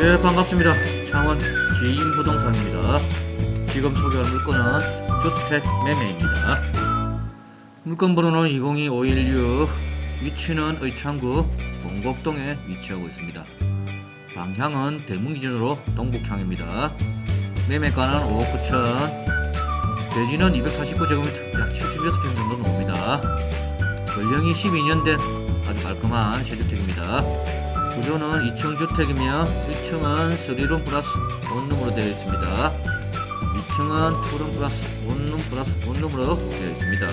예, 반갑습니다. 창원 지인부동산입니다. 지금 소개할 물건은 주택 매매입니다. 물건 번호는 202516, 위치는 의창구 동곡동에 위치하고 있습니다. 방향은 대문 기준으로 동북향입니다. 매매가는 5억 9천, 대지는 249제곱미터, 약 76평 정도 나옵니다. 연령이 12년 된 아주 깔끔한 세주택입니다. 구조는 2층 주택이며 1층은 3룸 플러스 원룸으로 되어 있습니다. 2층은 2룸 플러스 원룸 플러스 원룸으로 되어 있습니다.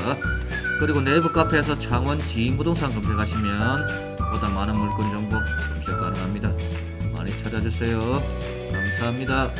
그리고 내부 카페에서 창원 지인부동산 검색하시면 보다 많은 물건 정보 검색 가능합니다. 많이 찾아주세요. 감사합니다.